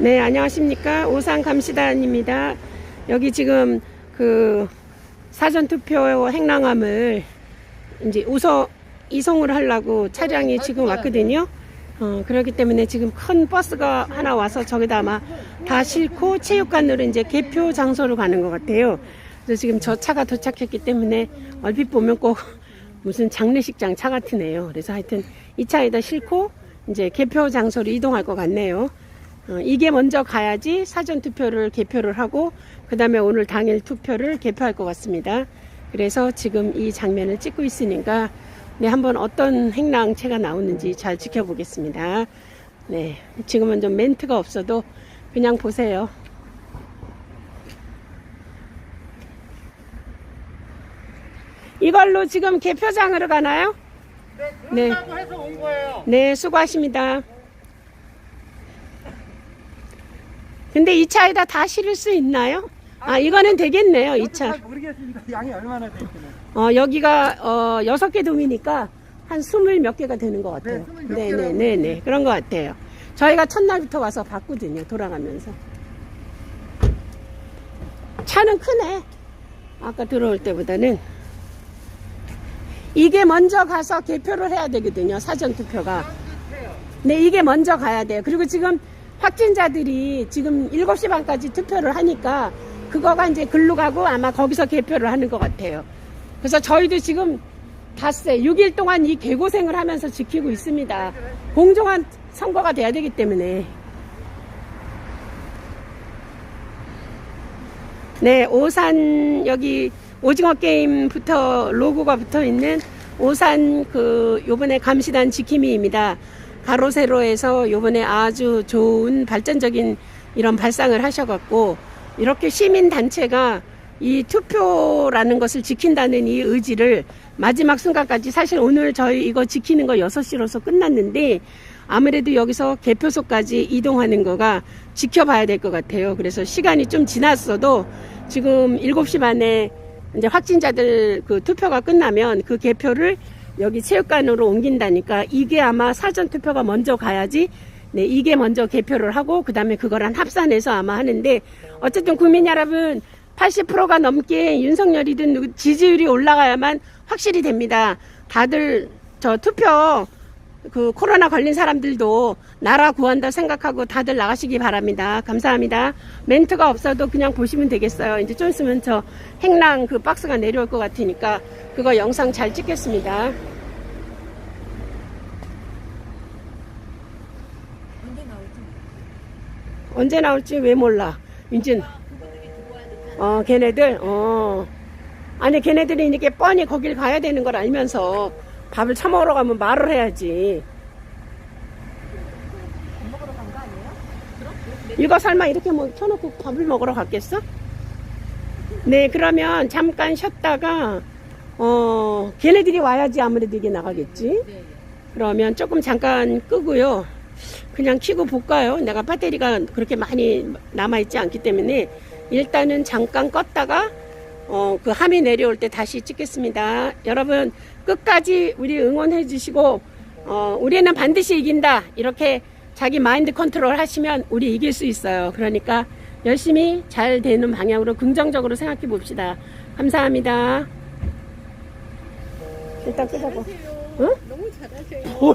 네, 안녕하십니까. 오산 감시단입니다. 여기 지금 그 사전투표 행랑함을 이제 우서 이송을 하려고 차량이 지금 왔거든요. 어, 그렇기 때문에 지금 큰 버스가 하나 와서 저기다 아마 다 싣고 체육관으로 이제 개표 장소로 가는 것 같아요. 그래서 지금 저 차가 도착했기 때문에 얼핏 보면 꼭 무슨 장례식장 차 같으네요. 그래서 하여튼 이 차에다 싣고 이제 개표 장소로 이동할 것 같네요. 어, 이게 먼저 가야지 사전 투표를 개표를 하고 그 다음에 오늘 당일 투표를 개표할 것 같습니다. 그래서 지금 이 장면을 찍고 있으니까 네 한번 어떤 행랑체가 나오는지 잘 지켜보겠습니다. 네 지금은 좀 멘트가 없어도 그냥 보세요. 이걸로 지금 개표장으로 가나요? 네, 그런다고 해서 온 거예요. 네, 수고하십니다. 근데 이 차에다 다 실을 수 있나요? 아, 이거는 되겠네요, 이 차. 잘 모르겠습니다. 양이 얼마나 될지는. 어, 여기가, 어, 여섯 개 동이니까 한 스물 몇 개가 되는 것 같아요. 네, 스물 몇 네, 네, 개라고. 네, 네. 그런 것 같아요. 저희가 첫날부터 와서 봤거든요, 돌아가면서. 차는 크네. 아까 들어올 때보다는. 이게 먼저 가서 개표를 해야 되거든요, 사전 투표가. 네, 이게 먼저 가야 돼요. 그리고 지금 확진자들이 지금 7시 반까지 투표를 하니까 그거가 이제 글로 가고 아마 거기서 개표를 하는 것 같아요. 그래서 저희도 지금 닷새 6일 동안 이 개고생을 하면서 지키고 있습니다. 공정한 선거가 돼야 되기 때문에. 네, 오산 여기 오징어 게임부터 로고가 붙어 있는 오산 그 요번에 감시단 지킴이입니다. 가로세로에서 요번에 아주 좋은 발전적인 이런 발상을 하셔갖고 이렇게 시민 단체가 이 투표라는 것을 지킨다는 이 의지를 마지막 순간까지 사실 오늘 저희 이거 지키는 거 6시로서 끝났는데 아무래도 여기서 개표소까지 이동하는 거가 지켜봐야 될 것 같아요. 그래서 시간이 좀 지났어도 지금 7시 반에 이제 확진자들 그 투표가 끝나면 그 개표를 여기 체육관으로 옮긴다니까 이게 아마 사전 투표가 먼저 가야지 네 이게 먼저 개표를 하고 그 다음에 그거랑 합산해서 아마 하는데 어쨌든 국민 여러분 80%가 넘게 윤석열이든 지지율이 올라가야만 확실히 됩니다. 다들 저 투표 그 코로나 걸린 사람들도 나라 구한다 생각하고 다들 나가시기 바랍니다. 감사합니다. 멘트가 없어도 그냥 보시면 되겠어요. 이제 좀 있으면 저 행랑 그 박스가 내려올 것 같으니까 그거 영상 잘 찍겠습니다. 언제 나올지 왜 몰라. 윤진. 어, 걔네들, 어. 아니, 걔네들이 이렇게 뻔히 거길 가야 되는 걸 알면서 밥을 처먹으러 가면 말을 해야지. 이거 설마 이렇게 뭐 켜놓고 밥을 먹으러 갔겠어? 네, 그러면 잠깐 쉬었다가, 어, 걔네들이 와야지 아무래도 이게 나가겠지? 그러면 조금 잠깐 끄고요. 그냥 켜고 볼까요? 내가 배터리가 그렇게 많이 남아있지 않기 때문에 일단은 잠깐 껐다가 어, 그 함이 내려올 때 다시 찍겠습니다. 여러분 끝까지 우리 응원해 주시고 어, 우리는 반드시 이긴다. 이렇게 자기 마인드 컨트롤 하시면 우리 이길 수 있어요. 그러니까 열심히 잘 되는 방향으로 긍정적으로 생각해 봅시다. 감사합니다. 일단 끄자고. 응? 너무 잘하세요. 뭘